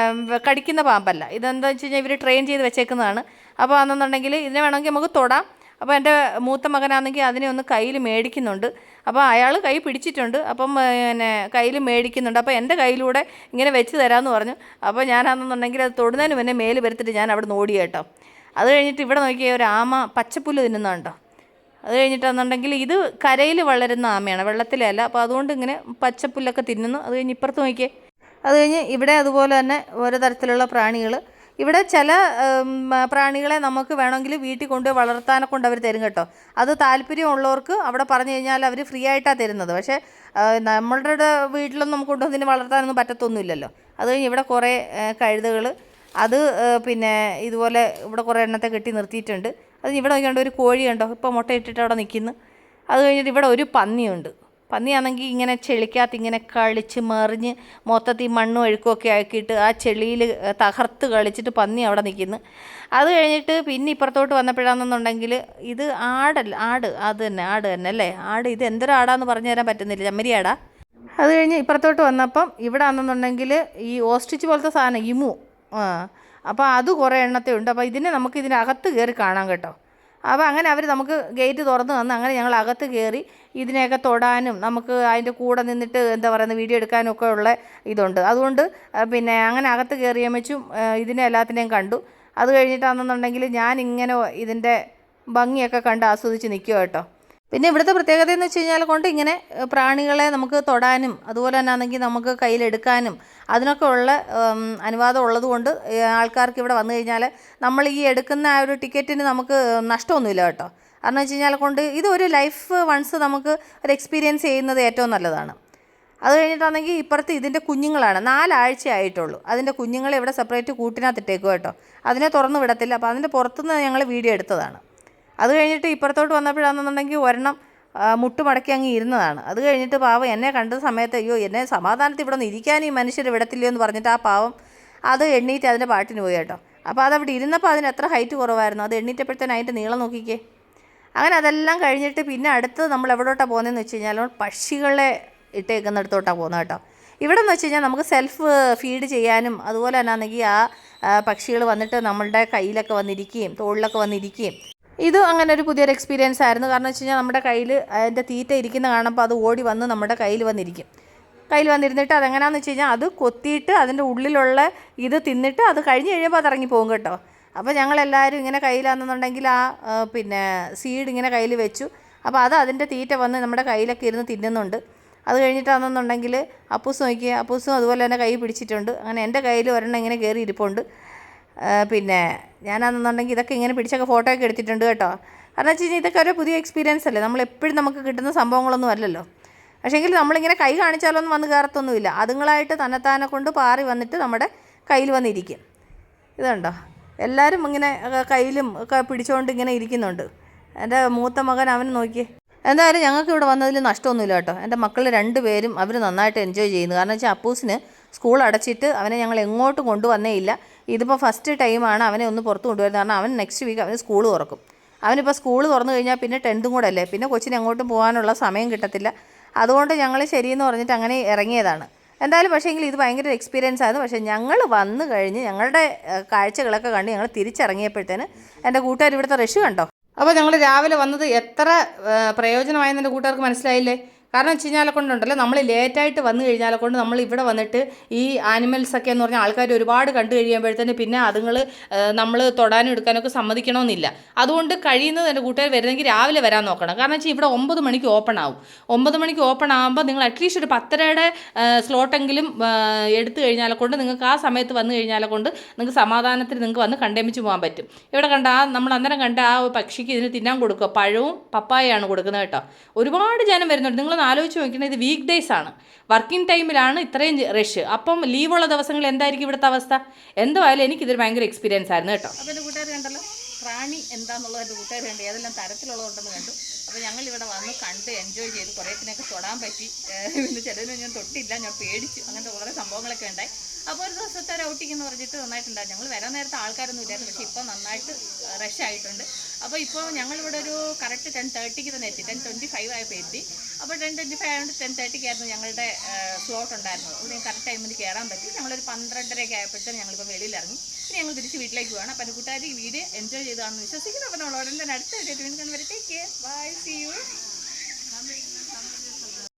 കടിക്കുന്ന പാമ്പല്ല. ഇതെന്താ വെച്ച് കഴിഞ്ഞാൽ ഇവർ ട്രെയിൻ ചെയ്ത് വെച്ചേക്കുന്നതാണ്. അപ്പോൾ അതെന്നുണ്ടെങ്കിൽ ഇതിനെ വേണമെങ്കിൽ നമുക്ക് തൊടാം. അപ്പോൾ എന്റെ മൂത്ത മകനാണെങ്കിൽ അതിനെ ഒന്ന് കയ്യിൽ മേടിക്കുന്നുണ്ട്. അപ്പോൾ അയാൾ കൈ പിടിച്ചിട്ടുണ്ട്. അപ്പം പിന്നെ കയ്യിൽ മേടിക്കുന്നുണ്ട്. അപ്പോൾ എന്റെ കയ്യിലൂടെ ഇങ്ങനെ വെച്ച് തരാമെന്ന് പറഞ്ഞു. അപ്പോൾ ഞാനാണെന്നുണ്ടെങ്കിൽ അത് തൊടുന്നതിന് മുന്നേ മേൽ വരുത്തിട്ട് ഞാൻ അവിടെ നിന്ന് ഓടി കേട്ടോ. അത് കഴിഞ്ഞിട്ട് ഇവിടെ നോക്കിയ ഒരു ആമ പച്ചപ്പുല്ല് തിന്നുന്നുണ്ടോ അത് കഴിഞ്ഞിട്ടാണെന്നുണ്ടെങ്കിൽ ഇത് കരയിൽ വളരുന്ന ആമയാണ്. വെള്ളത്തിലല്ല. അപ്പോൾ അതുകൊണ്ട് ഇങ്ങനെ പച്ചപ്പുല്ലൊക്കെ തിന്നുന്നു. അത് കഴിഞ്ഞ് ഇപ്പുറത്ത് നോക്കിയേ. അത് കഴിഞ്ഞ് ഇവിടെ അതുപോലെ തന്നെ ഓരോ തരത്തിലുള്ള പ്രാണികൾ. ഇവിടെ ചില പ്രാണികളെ നമുക്ക് വേണമെങ്കിൽ വീട്ടിൽ കൊണ്ട് വളർത്താനെ കൊണ്ട് അവർ തരും കേട്ടോ. അത് താല്പര്യമുള്ളവർക്ക് അവിടെ പറഞ്ഞു കഴിഞ്ഞാൽ അവർ ഫ്രീ ആയിട്ടാണ് തരുന്നത്. പക്ഷേ നമ്മളുടെ വീട്ടിലൊന്നും നമുക്ക് കൊണ്ടുവന്നതിന് വളർത്താനൊന്നും പറ്റത്തൊന്നുമില്ലല്ലോ. അത് കഴിഞ്ഞ് ഇവിടെ കുറേ കഴുതകൾ അത് പിന്നെ ഇതുപോലെ ഇവിടെ കുറേ എണ്ണത്തെ കെട്ടി നിർത്തിയിട്ടുണ്ട്. അത് ഇവിടെ നോക്കിയാണ്ട് ഒരു കോഴി ഇപ്പോൾ മുട്ട ഇട്ടിട്ട് അവിടെ നിൽക്കുന്നു. അത് കഴിഞ്ഞിട്ട് ഇവിടെ ഒരു പന്നിയുണ്ട്. പന്നിയാണെങ്കിൽ ഇങ്ങനെ ചെളിക്കകത്ത് ഇങ്ങനെ കളിച്ച് മറിഞ്ഞ് മൊത്തത്തിൽ മണ്ണും അഴുക്കുമൊക്കെ ആക്കിയിട്ട് ആ ചെളിയിൽ തകർത്ത് കളിച്ചിട്ട് പന്നി അവിടെ നിൽക്കുന്നു. അത് കഴിഞ്ഞിട്ട് പിന്നെ ഇപ്പുറത്തോട്ട് വന്നപ്പോഴാണെന്നുണ്ടെങ്കിൽ ഇത് ആടല്ല ആട് അത് തന്നെ ആട് തന്നെ അല്ലേ? ആട് ഇത് എന്തൊരു ആടാന്ന് പറഞ്ഞു തരാൻ പറ്റുന്നില്ല. ചെമ്മരി ആടാ. അത് കഴിഞ്ഞ് ഇപ്പുറത്തോട്ട് വന്നപ്പം ഇവിടെ ആണെന്നുണ്ടെങ്കിൽ ഈ ഓസ്റ്റിച്ച് പോലത്തെ സാധനം ഇമു. അപ്പോൾ അത് കുറേ എണ്ണത്തെ ഉണ്ട്. അപ്പോൾ ഇതിനെ നമുക്ക് ഇതിനകത്ത് കയറി കാണാം കേട്ടോ. അപ്പോൾ അങ്ങനെ അവർ നമുക്ക് ഗേറ്റ് തുറന്ന് തന്ന് അങ്ങനെ ഞങ്ങൾ അകത്ത് കയറി ഇതിനെയൊക്കെ തൊടാനും നമുക്ക് അതിന്റെ കൂടെ നിന്നിട്ട് എന്താ പറയുന്നത് വീഡിയോ എടുക്കാനും ഒക്കെ ഉള്ള ഇതുണ്ട്. അതുകൊണ്ട് പിന്നെ അങ്ങനെ അകത്ത് കയറിയമ്മച്ചും ഇതിനെ എല്ലാത്തിനെയും കണ്ടു. അത് കഴിഞ്ഞിട്ടാണെന്നുണ്ടെങ്കിൽ ഞാൻ ഇങ്ങനെ ഇതിന്റെ ഭംഗിയൊക്കെ കണ്ട് ആസ്വദിച്ച് നിൽക്കുക കേട്ടോ. പിന്നെ ഇവിടുത്തെ പ്രത്യേകത എന്ന് വെച്ച് കഴിഞ്ഞാൽ കൊണ്ട് ഇങ്ങനെ പ്രാണികളെ നമുക്ക് തൊടാനും അതുപോലെ തന്നെ ആണെങ്കിൽ നമുക്ക് കയ്യിലെടുക്കാനും അതിനൊക്കെ ഉള്ള അനുവാദം ഉള്ളത് കൊണ്ട് ആൾക്കാർക്ക് ഇവിടെ വന്നു കഴിഞ്ഞാൽ നമ്മൾ ഈ എടുക്കുന്ന ആ ഒരു ടിക്കറ്റിന് നമുക്ക് നഷ്ടമൊന്നുമില്ല കേട്ടോ. കാരണം വെച്ച് കഴിഞ്ഞാൽ കൊണ്ട് ഇതൊരു ലൈഫ് വൺസ് നമുക്ക് ഒരു എക്സ്പീരിയൻസ് ചെയ്യുന്നത് ഏറ്റവും നല്ലതാണ്. അത് കഴിഞ്ഞിട്ടാണെങ്കിൽ ഇപ്പുറത്ത് ഇതിന്റെ കുഞ്ഞുങ്ങളാണ് നാലാഴ്ച ആയിട്ടുള്ളൂ. അതിന്റെ കുഞ്ഞുങ്ങളെ ഇവിടെ സെപ്പറേറ്റ് കൂട്ടിനകത്ത് ഇട്ടേക്കും കേട്ടോ. അതിനെ തുറന്നു വിടത്തില്ല. അപ്പോൾ അതിന്റെ പുറത്തുനിന്ന് ഞങ്ങൾ വീഡിയോ എടുത്തതാണ്. അത് കഴിഞ്ഞിട്ട് ഇപ്പുറത്തോട്ട് വന്നപ്പോഴാണെന്നുണ്ടെങ്കിൽ ഒരെണ്ണം മുട്ടുമടക്കി അങ്ങ് ഇരുന്നതാണ്. അത് കഴിഞ്ഞിട്ട് പാവം എന്നെ കണ്ട സമയത്ത് അയ്യോ എന്നെ സമാധാനത്തിൽ ഇവിടെ നിന്ന് ഇരിക്കാൻ ഈ മനുഷ്യർ വിടത്തില്ലയോ എന്ന് പറഞ്ഞിട്ട് ആ പാവം അത് എണ്ണീറ്റ് അതിന്റെ പാട്ടിന് പോയി കേട്ടോ. അപ്പോൾ അതവിടെ ഇരുന്നപ്പോൾ അതിന് എത്ര ഹൈറ്റ് കുറവായിരുന്നു? അത് എണ്ണീറ്റപ്പോഴത്തേന് അതിന്റെ നീളം നോക്കിക്കേ. അങ്ങനെ അതെല്ലാം കഴിഞ്ഞിട്ട് പിന്നെ അടുത്ത് നമ്മൾ എവിടോട്ടാണ് പോകുന്നതെന്ന് വെച്ച് കഴിഞ്ഞാൽ പക്ഷികളെ ഇട്ടേക്കുന്നിടത്തോട്ടാണ് പോകുന്നത് കേട്ടോ. ഇവിടെ എന്ന് വെച്ച് കഴിഞ്ഞാൽ നമുക്ക് സെൽഫ് ഫീഡ് ചെയ്യാനും അതുപോലെ തന്നെ ആണെങ്കിൽ ആ പക്ഷികൾ വന്നിട്ട് നമ്മളുടെ കയ്യിലൊക്കെ വന്നിരിക്കുകയും തോളിലൊക്കെ വന്നിരിക്കുകയും ഇത് അങ്ങനെ ഒരു പുതിയൊരു എക്സ്പീരിയൻസ് ആയിരുന്നു. കാരണം വെച്ച് കഴിഞ്ഞാൽ നമ്മുടെ കയ്യിൽ അതിന്റെ തീറ്റ ഇരിക്കുന്ന കാണുമ്പോൾ അത് ഓടി വന്ന് നമ്മുടെ കയ്യിൽ വന്നിരിക്കും. കയ്യിൽ വന്നിരുന്നിട്ട് അതെങ്ങനെയാണെന്ന് വെച്ച് കഴിഞ്ഞാൽ അത് കൊത്തിയിട്ട് അതിന്റെ ഉള്ളിലുള്ള ഇത് തിന്നിട്ട് അത് കഴിഞ്ഞ് കഴിയുമ്പോൾ അത് ഇറങ്ങി പോകും കേട്ടോ. അപ്പോൾ ഞങ്ങളെല്ലാവരും ഇങ്ങനെ കയ്യിലാണെന്നുണ്ടെങ്കിൽ ആ പിന്നെ സീഡ് ഇങ്ങനെ കയ്യിൽ വെച്ചു. അപ്പോൾ അത് അതിന്റെ തീറ്റ വന്ന് നമ്മുടെ കയ്യിലൊക്കെ ഇരുന്ന് തിന്നുന്നുണ്ട്. അത് കഴിഞ്ഞിട്ടാണെന്നുണ്ടെങ്കിൽ അപ്പൂസ് നോക്കി അപ്പൂസും അതുപോലെ തന്നെ കൈ പിടിച്ചിട്ടുണ്ട്. അങ്ങനെ എന്റെ കയ്യിൽ ഒരെണ്ണം ഇങ്ങനെ കയറി ഇരിപ്പുണ്ട് പിന്നെ ഞാനാണെന്നുണ്ടെങ്കിൽ ഇതൊക്കെ ഇങ്ങനെ പിടിച്ചൊക്കെ ഫോട്ടോ ഒക്കെ എടുത്തിട്ടുണ്ട് കേട്ടോ. കാരണം വെച്ച് കഴിഞ്ഞാൽ ഇതൊക്കെ ഒരു പുതിയ എക്സ്പീരിയൻസ് അല്ലേ? നമ്മൾ എപ്പോഴും നമുക്ക് കിട്ടുന്ന സംഭവങ്ങളൊന്നും അല്ലല്ലോ. പക്ഷേങ്കിൽ നമ്മളിങ്ങനെ കൈ കാണിച്ചാലൊന്നും വന്ന് കയറത്തൊന്നുമില്ല. അതുങ്ങളായിട്ട് തന്നെത്താനെ കൊണ്ട് പാറി വന്നിട്ട് നമ്മുടെ കയ്യിൽ വന്നിരിക്കും. ഇതുണ്ടോ? എല്ലാവരും ഇങ്ങനെ കയ്യിലും ഒക്കെ പിടിച്ചുകൊണ്ട് ഇങ്ങനെ ഇരിക്കുന്നുണ്ട്. എന്റെ മൂത്ത മകൻ അവൻ നോക്കിയേ. എന്തായാലും ഞങ്ങൾക്ക് ഇവിടെ വന്നതിൽ നഷ്ടമൊന്നുമില്ല കേട്ടോ. എന്റെ മക്കൾ രണ്ടുപേരും അവർ നന്നായിട്ട് എൻജോയ് ചെയ്യുന്നു. കാരണം വെച്ചാൽ അപ്പൂസിന് സ്കൂൾ അടച്ചിട്ട് അവനെ ഞങ്ങൾ എങ്ങോട്ടും കൊണ്ടുവന്നേ ഇല്ല. ഇതിപ്പോൾ ഫസ്റ്റ് ടൈമാണ് അവനെ ഒന്ന് പുറത്ത് കൊണ്ടുവരുന്നത്. കാരണം അവൻ നെക്സ്റ്റ് വീക്ക് അവന് സ്കൂൾ തുറക്കും. അവനിപ്പോൾ സ്കൂൾ തുറന്നു കഴിഞ്ഞാൽ പിന്നെ ടെൻത്തും കൂടെ അല്ലേ? പിന്നെ കൊച്ചിന് എങ്ങോട്ടും പോകാനുള്ള സമയം കിട്ടത്തില്ല. അതുകൊണ്ട് ഞങ്ങൾ ശരിയെന്ന് പറഞ്ഞിട്ട് അങ്ങനെ ഇറങ്ങിയതാണ്. എന്തായാലും പക്ഷേ എങ്കിൽ ഇത് ഭയങ്കര എക്സ്പീരിയൻസ് ആയിരുന്നു. പക്ഷേ ഞങ്ങൾ വന്നു കഴിഞ്ഞ് ഞങ്ങളുടെ കാഴ്ചകളൊക്കെ കണ്ട് ഞങ്ങൾ തിരിച്ചിറങ്ങിയപ്പോഴത്തേന് എന്റെ കൂട്ടുകാർ ഇവിടുത്തെ റഷ് കണ്ടോ? അപ്പോൾ ഞങ്ങൾ രാവിലെ വന്നത് എത്ര പ്രയോജനമായെന്ന് എന്റെ കൂട്ടുകാർക്ക് മനസ്സിലായില്ലേ? കാരണം വെച്ച് കഴിഞ്ഞാൽ കൊണ്ടുണ്ടല്ലോ നമ്മൾ ലേറ്റായിട്ട് വന്നു കഴിഞ്ഞാൽ കൊണ്ട് നമ്മൾ ഇവിടെ വന്നിട്ട് ഈ ആനിമൽസ് ഒക്കെ എന്ന് പറഞ്ഞാൽ ആൾക്കാർ ഒരുപാട് കണ്ടു കഴിയുമ്പോഴത്തേന് പിന്നെ അതുങ്ങൾ നമ്മൾ തൊടാനും എടുക്കാനൊക്കെ സമ്മതിക്കണമെന്നില്ല അതുകൊണ്ട് കഴിയുന്നത് എന്റെ കൂട്ടുകാർ വരുന്നെങ്കിൽ രാവിലെ വരാൻ നോക്കണം. കാരണം വെച്ചാൽ ഇവിടെ ഒമ്പത് മണിക്ക് ഓപ്പൺ ആവും. ഒമ്പത് മണിക്ക് ഓപ്പൺ ആകുമ്പോൾ നിങ്ങൾ അറ്റ്ലീസ്റ്റ് ഒരു പത്തരയുടെ സ്ലോട്ടെങ്കിലും എടുത്തു കഴിഞ്ഞാൽ കൊണ്ട് നിങ്ങൾക്ക് ആ സമയത്ത് വന്നു കഴിഞ്ഞാൽ കൊണ്ട് നിങ്ങൾക്ക് സമാധാനത്തിൽ നിങ്ങൾക്ക് വന്ന് കണ്ടേമിച്ച് പോകാൻ പറ്റും. ഇവിടെ കണ്ട ആ നമ്മൾ അന്നേരം കണ്ട ആ പക്ഷിക്ക് ഇതിന് തിന്നാൻ കൊടുക്കുക. പഴവും പപ്പായയാണ് കൊടുക്കുന്നത് കേട്ടോ. ഒരുപാട് ജനം വരുന്നുണ്ട്. നിങ്ങളൊന്ന് ആലോചിച്ച് നോക്കിയാൽ ഇത് വീക്ക് ഡേയ്സ് ആണ്. വർക്കിംഗ് ടൈമിലാണ് ഇത്രയും റഷ് അപ്പം ലീവുള്ള ദിവസങ്ങൾ എന്തായിരിക്കും ഇവിടുത്തെ അവസ്ഥ? എന്തായാലും എനിക്കിതൊരു ഭയങ്കര എക്സ്പീരിയൻസ് ആയിരുന്നു കേട്ടോ. അപ്പോൾ കൂട്ടുകാർ കണ്ടല്ലോ? പ്രാണി എന്താണെന്നുള്ളത് എന്റെ കൂട്ടുകാർ കണ്ടു. ഏതെല്ലാം തരത്തിലുള്ളതുണ്ടെന്ന് കണ്ടു. അപ്പോൾ ഞങ്ങൾ ഇവിടെ വന്ന് കണ്ട് എൻജോയ് ചെയ്ത് കുറേത്തിനൊക്കെ തൊടാൻ പറ്റി. പിന്നെ ചിലതിനെ ഞാൻ തൊട്ടില്ല ഞാൻ പേടിച്ചു. അങ്ങനത്തെ കുറേ സംഭവങ്ങളൊക്കെ ഉണ്ടായി. അപ്പോൾ ഒരു ദിവസത്തെ ഒരു എന്ന് പറഞ്ഞിട്ട് നന്നായിട്ടുണ്ടായിരുന്നു ഞങ്ങൾ വരാൻ നേരത്തെ ആൾക്കാരൊന്നും ഇല്ലായിരുന്നു. പക്ഷേ ഇപ്പോൾ നന്നായിട്ട് റഷ് ആയിട്ടുണ്ട്. അപ്പോൾ ഇപ്പോൾ ഞങ്ങളിവിടെ ഒരു കറക്റ്റ് ടെൻ തേർട്ടിക്ക് തന്നെ എത്തി. ടെൻ ട്വന്റി ഫൈവ് ആയപ്പോൾ എത്തി. അപ്പോൾ ടെൻ ട്വന്റി ഫൈവ് ആയതുകൊണ്ട് ടെൻ തേർട്ടിക്കായിരുന്നു ഞങ്ങളുടെ സ്ലോട്ട് ഉണ്ടായിരുന്നത്. ഇവിടെ കറക്റ്റ് ടൈമിൽ കയറാൻ പറ്റി. ഞങ്ങളൊരു പന്ത്രണ്ടരയൊക്കെ ആയപ്പോഴത്തേക്കും ഞങ്ങളിപ്പോൾ വെളിയിലിറങ്ങി. പിന്നെ ഞങ്ങൾ തിരിച്ച് വീട്ടിലേക്ക് പോകണം അപ്പോൾ കൂട്ടുകാർ ഈ വീഡിയോ എൻജോയ് ചെയ്താണെന്ന് വിശ്വസിക്കുന്നു. അപ്പോൾ നമ്മൾ ഉടനെ അടുത്ത വീഡിയോ വീണ്ടും വരെ take care bye see you